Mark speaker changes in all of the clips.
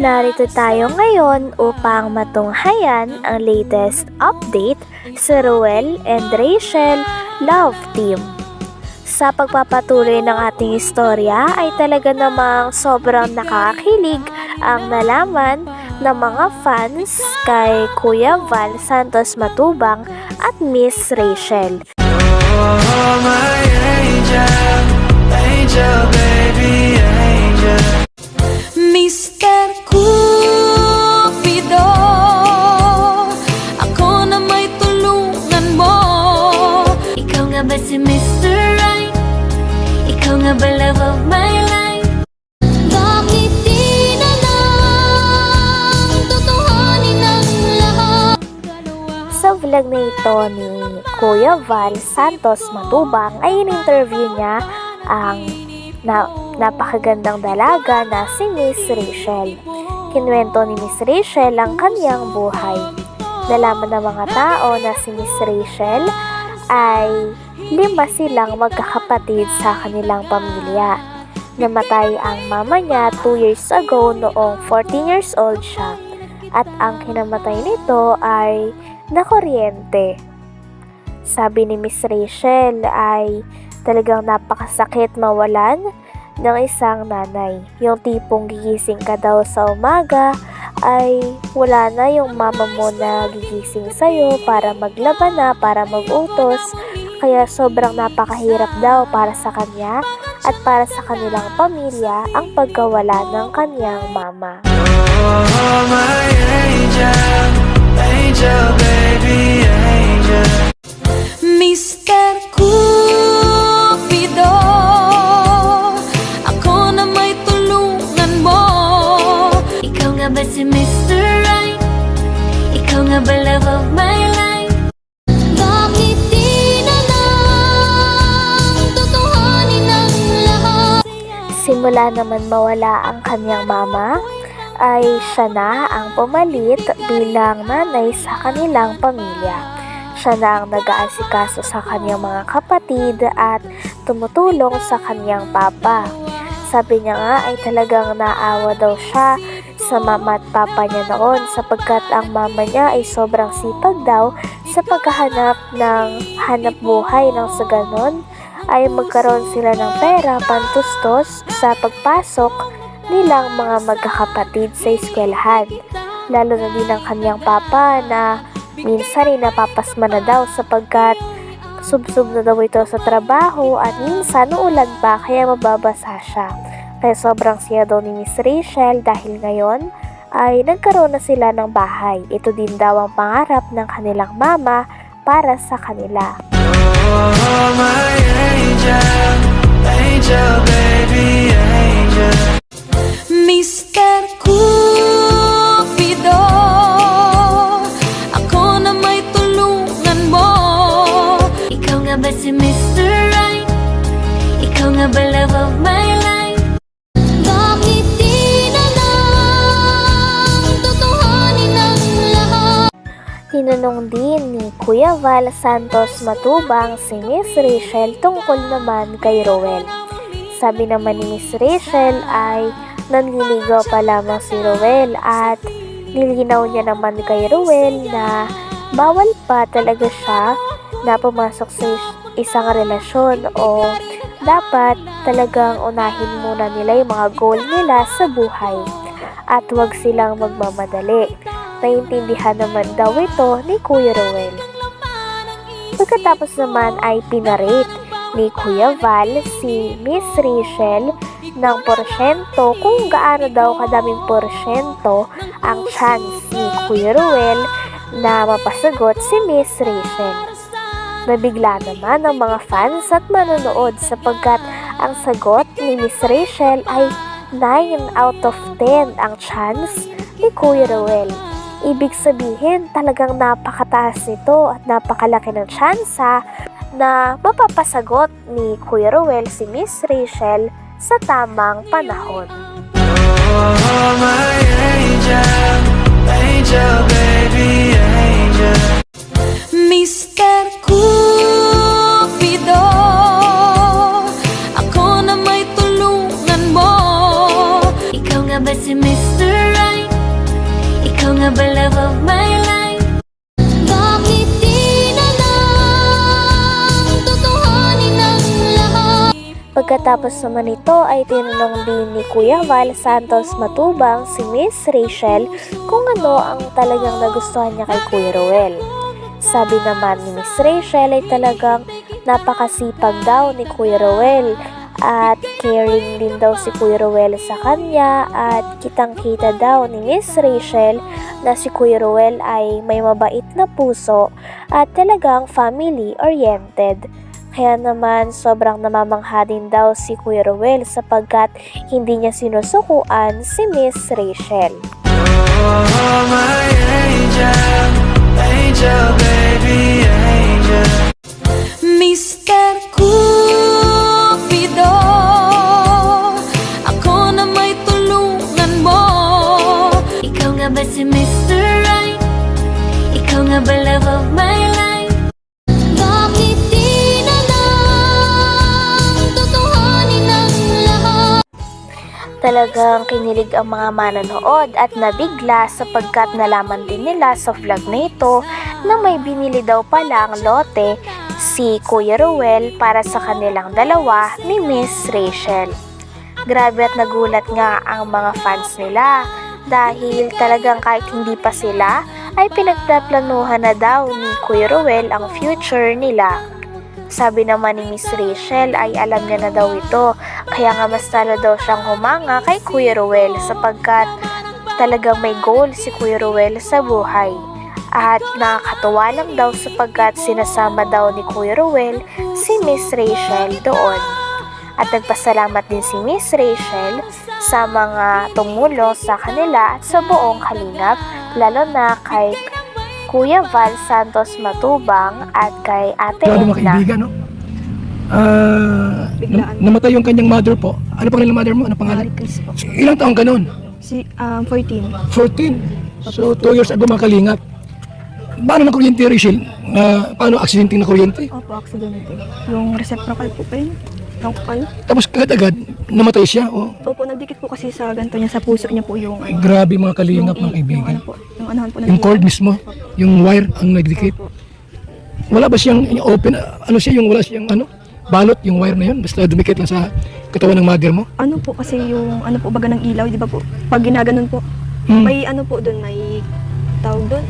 Speaker 1: Narito tayo ngayon upang matunghayan ang latest update sa Ruel and Rachel Love Team. Sa pagpapatuloy ng ating istorya ay talaga namang sobrang nakakakilig ang nalaman ng mga fans kay Kuya Val Santos Matubang at Miss Rachel.
Speaker 2: Oh, my angel, angel, baby, angel.
Speaker 3: Mr. Cupido Ako na may tulungan mo Ikaw nga ba si Mr. Right? Ikaw nga ba love of my life? Bakit di na lang Tutuhanin ang lahat?
Speaker 1: Sa vlog na ito ni Kuya Val Santos Matubang ay in-interview niya ang na, napakagandang dalaga na si Miss Rachel. Kinwento ni Miss Rachel ang kanyang buhay. Nalaman ng mga tao na si Miss Rachel ay lima silang magkakapatid sa kanilang pamilya. Namatay ang mama niya 2 years ago noong 14 years old siya. At ang kinamatay nito ay nakuryente. Sabi ni Miss Rachel ay talagang napakasakit mawalan ng isang nanay. Yung tipong gigising ka daw sa umaga ay wala na yung mama mo na gigising sa'yo para maglaban na, para magutos. Kaya sobrang napakahirap daw para sa kanya at para sa kanilang pamilya ang pagkawala ng kanyang mama.
Speaker 2: Oh, my angel, angel, baby, angel.
Speaker 3: Mr. Cupido
Speaker 1: Simula naman mawala ang kanyang mama, ay siya na ang pumalit bilang nanay sa kanilang pamilya. Siya na ang nag-aasikaso sa kanyang mga kapatid at tumutulong sa kanyang papa. Sabi niya nga ay talagang naawa daw siya sa mama at papa niya noon sapagkat ang mama niya ay sobrang sipag daw sa paghahanap ng hanap buhay ng sa ganon ay magkaroon sila ng pera pantustos sa pagpasok nilang mga magkakapatid sa eskwelahan. Lalo na din ang kanyang papa na minsan ay napapasma na daw sapagkat subsub na daw ito sa trabaho at minsan uulan pa kaya mababasa siya. Kaya sobrang siya daw ni Miss Rachel dahil ngayon ay nagkaroon na sila ng bahay. Ito din daw ang pangarap ng kanilang mama para sa kanila.
Speaker 2: My angel, angel, baby, angel.
Speaker 1: Tinanong din ni Kuya Val Santos Matubang si Miss Rachel tungkol naman kay Rowel. Sabi naman ni Miss Rachel ay nanliligaw pa lamang si Rowel at nilinaw niya naman kay Rowel na bawal pa talaga siya na pumasok sa is- isang relasyon o dapat talagang unahin muna nila yung mga goal nila sa buhay at huwag silang magmamadali. Naintindihan naman daw ito ni Kuya Rowel. Pagkatapos naman ay pinarate ni Kuya Val si Miss Rachel ng porsyento kung gaano daw kadaming porsyento ang chance ni Kuya Rowel na mapasagot si Miss Rachel. Nabigla naman ang mga fans at manonood sapagkat ang sagot ni Miss Rachel ay 9 out of 10 ang chance ni Kuya Rowel. Ibig sabihin, talagang napakataas nito at napakalaki ng tsansa na mapapasagot ni Kuya Rowel si Miss Rachel sa tamang panahon.
Speaker 2: Oh, my angel, angel, baby, angel.
Speaker 3: Mr.
Speaker 1: Pagkatapos naman ito ay tinanong din ni Kuya Val Santos Matubang si Miss Rachel kung ano ang talagang nagustuhan niya kay Kuya Ruel. Sabi naman ni Miss Rachel ay talagang napakasipag daw ni Kuya Ruel at caring din daw si Kuya Ruel sa kanya at kitang kita daw ni Miss Rachel na si Kuya Ruel ay may mabait na puso at talagang family oriented. Kaya naman sobrang namamangha din daw si Kuya Ruel sapagkat hindi niya sinusukuan si Miss Rachel.
Speaker 2: Oh, my angel, angel, baby, angel.
Speaker 3: Mr. Cupido
Speaker 1: Talagang kinilig ang mga manonood at nabigla sapagkat nalaman din nila sa vlog na ito na may binili daw pala ang lote si Kuya Ruel para sa kanilang dalawa ni Miss Rachel. Grabe at nagulat nga ang mga fans nila dahil talagang kahit hindi pa sila ay pinagpaplanuhan na daw ni Kuya Ruel ang future nila. Sabi naman ni Miss Rachel ay alam niya na daw ito kaya nga mas talo daw siyang humanga kay Kuya Ruel sapagkat talagang may goal si Kuya Ruel sa buhay. At nakakatuwa lang daw sapagkat sinasama daw ni Kuya Ruel si Miss Rachel doon. At nagpasalamat din si Miss Rachel sa mga tumulong sa kanila at sa buong kalingap, lalo na kay Kuya Val Santos Matubang at kay Ate
Speaker 4: Grabe mga
Speaker 1: Edna.
Speaker 4: kaibigan, no? Ah, nam- namatay yung kanyang mother po. Ano pangalan ng mother mo? Ano pangalan?
Speaker 5: Po.
Speaker 4: Ilang taong ka noon?
Speaker 5: Si, um, 14.
Speaker 4: 14. So, 2 years ago mga kalingap. Paano na kuryente, Rachel? Na, paano aksidente na kuryente?
Speaker 5: Opo, aksidente. Yung reciprocal po pa yun. Yung ano?
Speaker 4: Tapos agad-agad, namatay siya. Oh.
Speaker 5: Opo, nagdikit po kasi sa ganito niya, sa puso niya po yung...
Speaker 4: Ay, grabe mga kalingap
Speaker 5: yung,
Speaker 4: mga kaibigan.
Speaker 5: Yung ano po, yung anuhan po.
Speaker 4: Yung cord mismo, yung wire ang nagdikit.
Speaker 5: Opo.
Speaker 4: Wala ba siyang yung open, ano siya, yung wala siyang ano, balot, yung wire na yun, basta dumikit lang sa katawan ng mother mo.
Speaker 5: Ano po kasi yung, ano po, baga ng ilaw, di ba po? Pag ginaganon po,
Speaker 4: Hmm.
Speaker 5: may ano po doon, may tawag doon.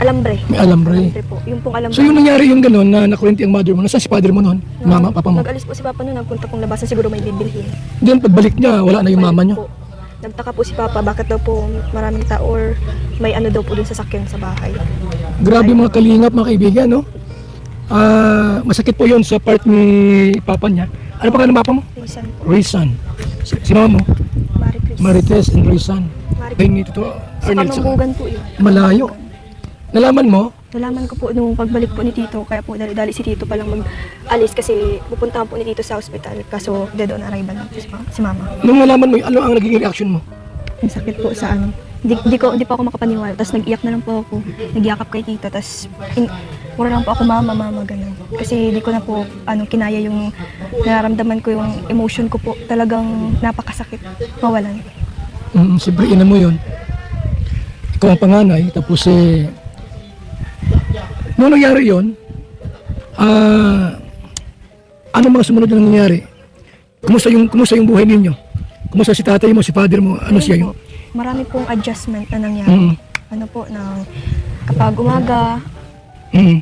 Speaker 5: Alambre.
Speaker 4: May alambre.
Speaker 5: Alambre po. Yung pong alambre.
Speaker 4: So yung nangyari yung gano'n na nakuryente ang mother mo, nasaan si father mo noon? Mama, papa mo?
Speaker 5: Nag-alis po si Papa noon, nagpunta pong labasan, siguro may bibilhin.
Speaker 4: Then pagbalik niya, wala na yung mama niyo.
Speaker 5: Po. Nagtaka po si Papa, bakit daw po maraming tao or may ano daw po dun sa sakyan sa bahay.
Speaker 4: Grabe mga kalingap mga kaibigan, no? Ah, masakit po yun sa part ni papa niya. Ano pangalan ng papa mo?
Speaker 5: Minsan po,
Speaker 4: Rizan. Si, si mama mo?
Speaker 5: Mari Chris.
Speaker 4: Marites and Rizan.
Speaker 5: Mari
Speaker 4: Ay, nito to.
Speaker 5: Sa
Speaker 4: Arnel, sa
Speaker 5: po yun.
Speaker 4: malayo. Nalaman mo,
Speaker 5: Nalaman ko po nung pagbalik po ni Tito, kaya po dali-dali si Tito palang mag-alis kasi pupuntahan po ni Tito sa ospital. Kaso dead on arrival na po si, ma- si Mama.
Speaker 4: nung nalaman mo, yun, ano ang naging reaction mo?
Speaker 5: Ang sakit po sa ano. Di, di, ko, di pa ako makapaniwala. Tapos nag-iyak na lang po ako. Nag-iakap kay Tito. Tapos in, mura lang po ako mama, mama, ganun. Kasi di ko na po ano, kinaya yung nararamdaman ko yung emotion ko po. Talagang napakasakit mawalan.
Speaker 4: Mm, siyempre, ina mo yun. Ikaw ang panganay, tapos eh, nung nangyari yun, ah, ano mga sumunod na nangyari? Kumusta yung, kumusta yung buhay ninyo? Kumusta si tatay mo, si father mo, ano siya yung?
Speaker 5: Marami pong adjustment na nangyari.
Speaker 4: Mm,
Speaker 5: Ano po, na kapag umaga,
Speaker 4: mm,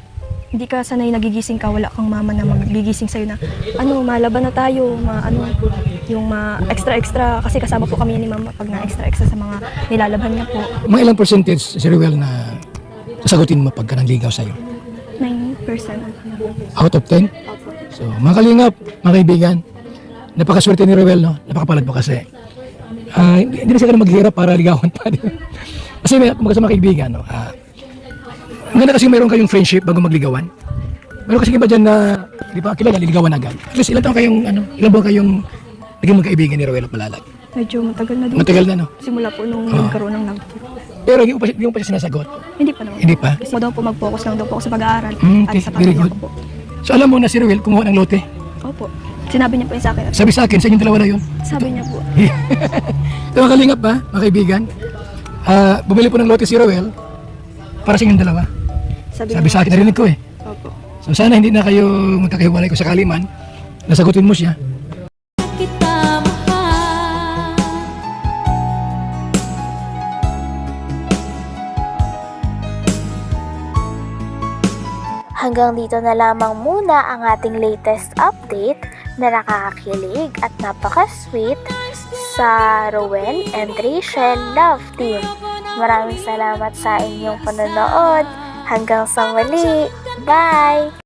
Speaker 5: hindi ka sanay nagigising ka, wala kang mama na magigising sa'yo na, ano, malaban na tayo, ma, ano, yung ma, extra-extra, kasi kasama po kami ni mama pag na extra-extra sa mga nilalabhan niya po.
Speaker 4: mga ilang percentage, si Ruel, na sasagutin mo pagka nangligaw sa'yo?
Speaker 5: 9%.
Speaker 4: Out of 10?
Speaker 5: Opo.
Speaker 4: So, mga kalingap, mga kaibigan, napakaswerte ni Ruel, no? Napakapalad mo kasi. Ah, hindi, hindi na siya ka maghirap para ligawan pa. kasi may magkasama kaibigan, no? Ah, ang ganda kasi mayroon kayong friendship bago magligawan. Meron kasi iba dyan na, di ba, kilala, liligawan agad. At least ilan taon kayong, ano, ilan buwan kayong naging magkaibigan ni Ruel at Malalag?
Speaker 5: Medyo matagal na din.
Speaker 4: Matagal na, no?
Speaker 5: Simula po nung
Speaker 4: Ah.
Speaker 5: nagkaroon ng team.
Speaker 4: Pero hindi ko pa, hindi ko pa siya sinasagot.
Speaker 5: Hindi pa naman.
Speaker 4: Hindi pa?
Speaker 5: Kasi daw po mag-focus lang daw po ako sa pag-aaral
Speaker 4: Mm, okay,
Speaker 5: sa
Speaker 4: very good.
Speaker 5: ko po.
Speaker 4: So alam mo na si Ruel kumuha ng lote.
Speaker 5: Opo. Sinabi niya po yun sa akin.
Speaker 4: Sabi sa akin, sa inyong dalawa na yun.
Speaker 5: Sabi niya po.
Speaker 4: Ito mga kalingap ba, mga kaibigan? Ah, bumili po ng lote si Roel para sa inyong dalawa.
Speaker 5: Sabi,
Speaker 4: Sabi sa akin, narinig ko eh.
Speaker 5: Opo.
Speaker 4: So sana hindi na kayo magkakahiwalay ko sakali man. Nasagutin mo siya.
Speaker 1: Hanggang dito na lamang muna ang ating latest update na nakakakilig at napaka-sweet sa Rowell and Rachel Love Team. Maraming salamat sa inyong panonood. Hanggang sa muli. Bye!